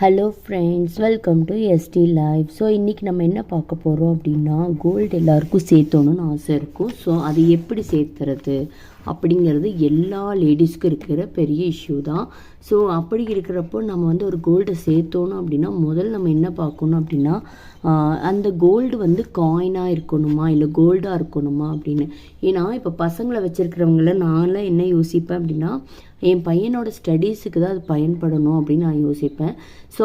Hello friends welcome to ST life so இன்றைக்கி நம்ம என்ன பார்க்க போகிறோம் அப்படின்னா கோல்டு எல்லாருக்கும் சேர்த்தோணுன்னு ஆசை இருக்கும். ஸோ அது எப்படி சேர்த்துறது? அப்படிங்கிறது எல்லா லேடிஸ்க்கும் இருக்கிற பெரிய இஷ்யூ தான். ஸோ அப்படி இருக்கிறப்போ நம்ம வந்து ஒரு கோல்டை சேர்த்தோணும் அப்படின்னா முதல்ல நம்ம என்ன பார்க்கணும் அப்படின்னா அந்த கோல்டு வந்து காயினாக இருக்கணுமா? இல்லை கோல்டாக இருக்கணுமா அப்படின்னு. ஏன்னா இப்போ பசங்களை வச்சுருக்கிறவங்கள நான்லாம் என்ன யோசிப்பேன் அப்படின்னா என் பையனோட ஸ்டடீஸுக்கு தான் அது பயன்படணும் அப்படின்னு நான் யோசிப்பேன். ஸோ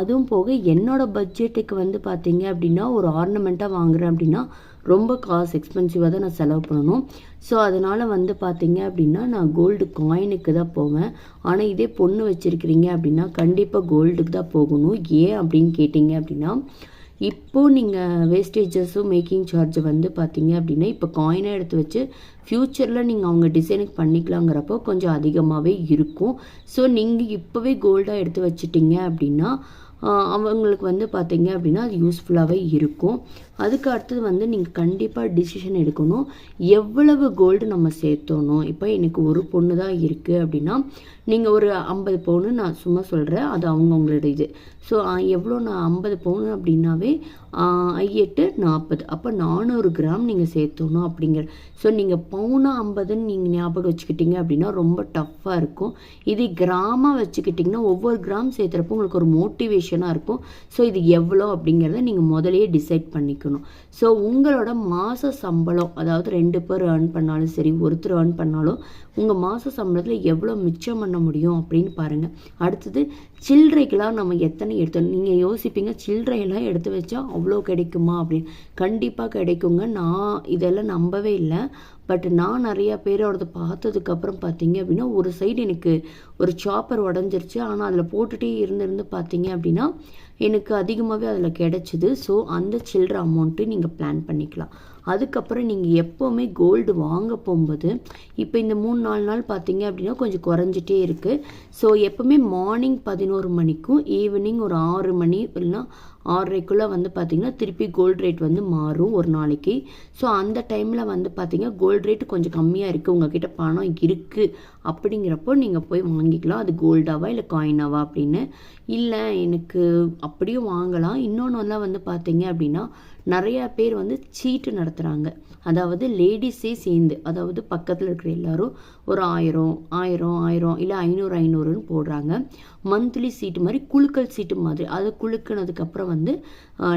அதுவும் போக என்னோட பட்ஜெட்டுக்கு வந்து பார்த்தீங்க அப்படின்னா ஒரு ஆர்னமெண்ட்டாக வாங்குறேன் அப்படின்னா ரொம்ப காசு எக்ஸ்பென்சிவாக தான் நான் செலவு பண்ணணும். ஸோ அதனால் வந்து பார்த்தீங்க அப்படின்னா நான் கோல்டு காயினுக்கு தான் போவேன். ஆனால் இதே பொண்ணு வச்சுருக்கிறீங்க அப்படின்னா கண்டிப்பாக கோல்டுக்கு தான் போகணும். ஏன் அப்படின்னு கேட்டிங்க அப்படின்னா இப்போது நீங்கள் வேஸ்டேஜஸும் மேக்கிங் சார்ஜ் வந்து பார்த்தீங்க அப்படின்னா இப்போ காயினாக எடுத்து வச்சு ஃப்யூச்சரில் நீங்கள் அவங்க டிசைனுக்கு பண்ணிக்கலாங்கிறப்போ கொஞ்சம் அதிகமாகவே இருக்கும். ஸோ நீங்கள் இப்போவே கோல்டாக எடுத்து வச்சிட்டிங்க அப்படின்னா அவங்களுக்கு வந்து பார்த்தீங்க அப்படின்னா அது யூஸ்ஃபுல்லாகவே இருக்கும். அதுக்கு அடுத்தது வந்து நீங்கள் கண்டிப்பாக டிசிஷன் எடுக்கணும். எவ்வளவு கோல்டு நம்ம சேர்த்தோணும்? இப்போ எனக்கு ஒரு பொண்ணு தான் இருக்குது அப்படின்னா நீங்கள் ஒரு ஐம்பது பவுனு நான் சும்மா சொல்கிறேன் அது அவங்கவுங்களோட இது. ஸோ எவ்வளோ நான் ஐம்பது பவுனு அப்படின்னாவே ஐ எட்டு நாற்பது. அப்போ நானூறு கிராம் நீங்கள் சேர்த்தணும் அப்படிங்கிற ஸோ நீங்கள் பவுனா ஐம்பதுன்னு நீங்கள் ஞாபகம் வச்சுக்கிட்டீங்க அப்படின்னா ரொம்ப டஃப்பாக இருக்கும். இது கிராமாக வச்சுக்கிட்டிங்கன்னா ஒவ்வொரு கிராம் சேர்த்துறப்போ உங்களுக்கு ஒரு மோட்டிவேஷனாக இருக்கும். ஸோ இது எவ்வளோ அப்படிங்கிறத நீங்கள் முதலையே டிசைட் பண்ணிக்கணும். ஸோ உங்களோட மாத சம்பளம் அதாவது ரெண்டு பேர் ஏர்ன் பண்ணாலும் சரி ஒருத்தர் ஏர்ன் பண்ணாலும் உங்கள் மாத சம்பளத்தில் எவ்வளோ மிச்சம் பண்ண முடியும் அப்படின்னு பாருங்கள் அடுத்தது சில்லறைக்கெலாம் நம்ம எத்தனை எடுத்தோம் நீங்கள் யோசிப்பீங்க சில்லறையெல்லாம் எடுத்து வச்சா அவ்வளோ கிடைக்குமா அப்படின்னு. கண்டிப்பாக கிடைக்குங்க. நான் இதெல்லாம் நம்பவே இல்லை. பட் நான் நிறையா பேரோடது பார்த்ததுக்கப்புறம் பார்த்தீங்க அப்படின்னா ஒரு சைடு எனக்கு ஒரு சாப்பர் உடஞ்சிருச்சு. ஆனால் அதில் போட்டுகிட்டே இருந்திருந்து பார்த்தீங்க அப்படின்னா எனக்கு அதிகமாகவே அதில் கிடச்சிது. ஸோ அந்த சில்லற அமௌண்ட்டு நீங்கள் பிளான் பண்ணிக்கலாம். அதுக்கப்புறம் நீங்கள் எப்போவுமே கோல்டு வாங்க போகும்போது இப்போ இந்த மூணு நாலு நாள் பார்த்தீங்க அப்படின்னா கொஞ்சம் குறைஞ்சிட்டே இருக்குது ஸோ எப்போவுமே மார்னிங் பதினோரு மணிக்கும் ஈவினிங் ஒரு ஆறு மணி இல்லைன்னா ஆறரைக்குள்ளே வந்து பார்த்திங்கன்னா திருப்பி கோல்டு ரேட் வந்து மாறும் ஒரு நாளைக்கு. ஸோ அந்த டைமில் வந்து பார்த்தீங்கன்னா கோல்டு ரேட் கொஞ்சம் கம்மியாக இருக்குது உங்ககிட்ட பணம் இருக்குது அப்படிங்கிறப்போ நீங்கள் போய் வாங்கிக்கலாம். அது கோல்டாவா இல்லை காயினாவா அப்படின்னு. இல்லை எனக்கு அப்படியும் வாங்கலாம். இன்னொன்று வந்து பார்த்தீங்க அப்படின்னா நிறையா பேர் வந்து சீட்டு நடத்துகிறாங்க அதாவது லேடிஸே சேர்ந்து அதாவது பக்கத்தில் இருக்கிற எல்லாரும் ஒரு ஆயிரம் ஆயிரம் ஆயிரம் இல்லை ஐநூறு ஐநூறுன்னு போடுறாங்க. மந்த்லி சீட்டு மாதிரி குழுக்கள் சீட்டு மாதிரி. அதை குழுக்கினதுக்கப்புறம் வந்து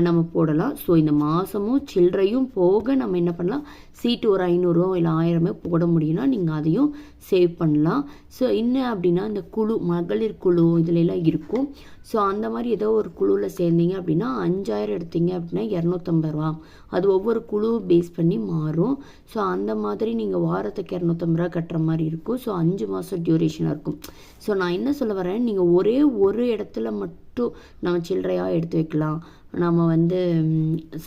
நம்ம போடலாம். ஸோ இந்த மாதமும் சில்லறையும் போக நம்ம என்ன பண்ணலாம்? சீட்டு ஒரு ஐநூறோ இல்லை ஆயிரமோ போட முடியும்னா நீங்கள் அதையும் சேவ் பண்ணலாம். ஸோ என்ன அப்படின்னா இந்த குழு மகளிர் குழு இதுலலாம் இருக்கும். ஸோ அந்த மாதிரி ஏதோ ஒரு குழுவில் சேர்ந்தீங்க அப்படின்னா அஞ்சாயிரம் எடுத்தீங்க அப்படின்னா இரநூத்தம்பது ரூபா. அது ஒவ்வொரு குழு பேஸ் பண்ணி மாறும். ஸோ அந்த மாதிரி நீங்கள் வாரத்துக்கு இரநூத்தம்பது ரூபா கட்டுற மாதிரி இருக்கும். ஸோ அஞ்சு மாதம் டியூரேஷனாக இருக்கும். ஸோ நான் என்ன சொல்ல வரேன்? நீங்கள் ஒரே ஒரு இடத்துல மட்டும் நம்ம சில்லறையாக எடுத்து வைக்கலாம். நம்ம வந்து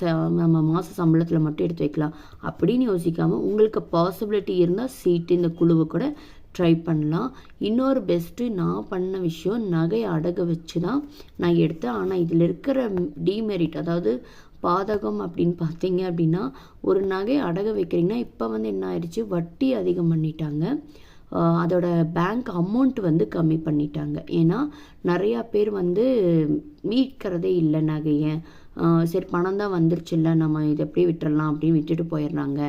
ச- நம்ம மாத சம்பளத்தில் மட்டும் எடுத்து வைக்கலாம். அப்படின்னு யோசிக்காமல் உங்களுக்கு பாசிபிலிட்டி இருந்தால் சீட்டு இந்த குழுவை கூட ட்ரை பண்ணலாம். இன்னொரு பெஸ்ட்டு நான் பண்ண விஷயம் நகை அடகு வச்சு தான் நான் எடுத்தேன். ஆனால் இதில் இருக்கிற டிமெரிட் அதாவது பாதகம் அப்படின்னு பார்த்தீங்க அப்படின்னா ஒரு நகை அடகு வைக்கிறீங்கன்னா இப்போ வந்து என்ன ஆயிடுச்சு? வட்டி அதிகம் பண்ணிட்டாங்க. அதோட பேங்க் அமௌண்ட் வந்து கம்மி பண்ணிட்டாங்க. ஏன்னா நிறையா பேர் வந்து மீட்கிறதே இல்லை நகையை. சரி பணம் தான் வந்துருச்சுல்ல நம்ம இதை எப்படி விட்டுறலாம் அப்படின்னு விட்டுட்டு போயிடுறாங்க.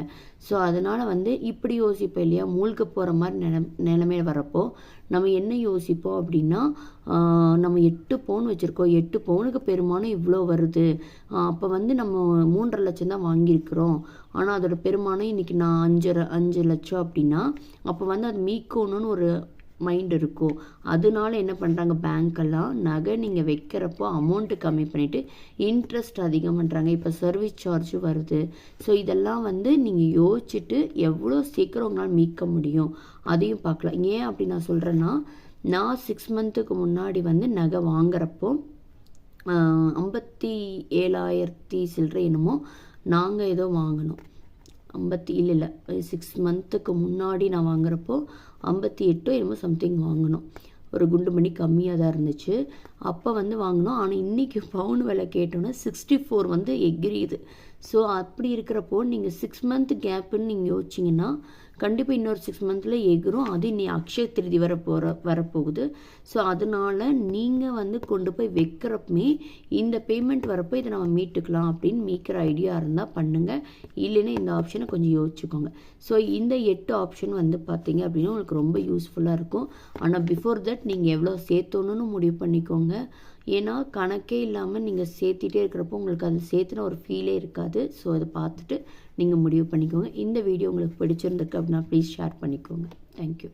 ஸோ அதனால் வந்து இப்படி யோசிப்போம் இல்லையா? மூழ்க போகிற மாதிரி நிலம் நிலைமையில வரப்போ நம்ம என்ன யோசிப்போம் அப்படின்னா நம்ம எட்டு பவுன் வச்சுருக்கோம். எட்டு பவுனுக்கு பெருமானம் இவ்வளோ வருது. அப்போ வந்து நம்ம மூன்றரை லட்சம் தான் வாங்கியிருக்கிறோம். ஆனால் அதோட பெருமானம் இன்றைக்கி நான் அஞ்சரை அஞ்சு லட்சம் அப்படின்னா அப்போ வந்து அது மீட்கணும்னு ஒரு மைண்ட் இருக்கும் அதனால என்ன பண்ணுறாங்க பேங்க்கெல்லாம் நகை நீங்கள் வைக்கிறப்போ அமௌண்ட்டு கம்மி பண்ணிவிட்டு இன்ட்ரெஸ்ட் அதிகம் பண்ணுறாங்க இப்போ சர்வீஸ் சார்ஜ் வருது. ஸோ இதெல்லாம் வந்து நீங்கள் யோசிச்சுட்டு எவ்வளோ சீக்கிரம் உங்களால் மீட்க முடியும்? அதையும் பார்க்கலாம். ஏன் அப்படி நான் சொல்கிறேன்னா நான் சிக்ஸ் மந்த்துக்கு முன்னாடி வந்து நகை வாங்குறப்போ ஐம்பத்தி ஏழாயிரத்தி சில்லறை என்னமோ நாங்கள் ஏதோ வாங்கினோம். ஐம்பத்தி இல்லை இல்லை சிக்ஸ் மந்த்துக்கு முன்னாடி நான் வாங்குறப்போ ஐம்பத்தி எட்டோ என்னமோ சம்திங் வாங்கினோம். ஒரு குண்டு மணி கம்மியாக தான் இருந்துச்சு. அப்போ வந்து வாங்கினோம். ஆனால் இன்றைக்கி பவுன் விலை கேட்டோன்னா சிக்ஸ்டி ஃபோர் வந்து எகிரியுது. ஸோ அப்படி இருக்கிறப்போ நீங்கள் சிக்ஸ் மந்த் கேப்புன்னு நீங்கள் யோசிச்சிங்கன்னா கண்டிப்பாக இன்னொரு சிக்ஸ் மந்த்தில் எகிரும். அது இன்னி அக்ஷய திருதி வர போகிற வரப்போகுது. ஸோ அதனால் நீங்கள் வந்து கொண்டு போய் வைக்கிறப்பமே இந்த பேமெண்ட் வரப்போ இதை நம்ம மீட்டுக்கலாம் அப்படின்னு மீட்கிற ஐடியா இருந்தால் பண்ணுங்கள் இல்லைன்னா இந்த ஆப்ஷனை கொஞ்சம் யோசிச்சுக்கோங்க. ஸோ இந்த எட்டு ஆப்ஷன் வந்து பார்த்தீங்க அப்படின்னா உங்களுக்கு ரொம்ப யூஸ்ஃபுல்லாக இருக்கும். ஆனால் பிஃபோர் தட் நீங்கள் எவ்வளோ சேர்த்தோணுன்னு முடிவு பண்ணிக்கோங்க. ஏன்னா கணக்கே இல்லாமல் நீங்கள் சேர்த்திட்டே இருக்கிறப்போ உங்களுக்கு அது சேர்த்துன ஒரு ஃபீலே இருக்காது. ஸோ அதை பார்த்துட்டு நீங்கள் முடிவு பண்ணிக்கோங்க. இந்த வீடியோ உங்களுக்கு பிடிச்சிருந்துருக்கு அப்படின்னா ப்ளீஸ் ஷேர் பண்ணிக்கோங்க. தேங்க்யூ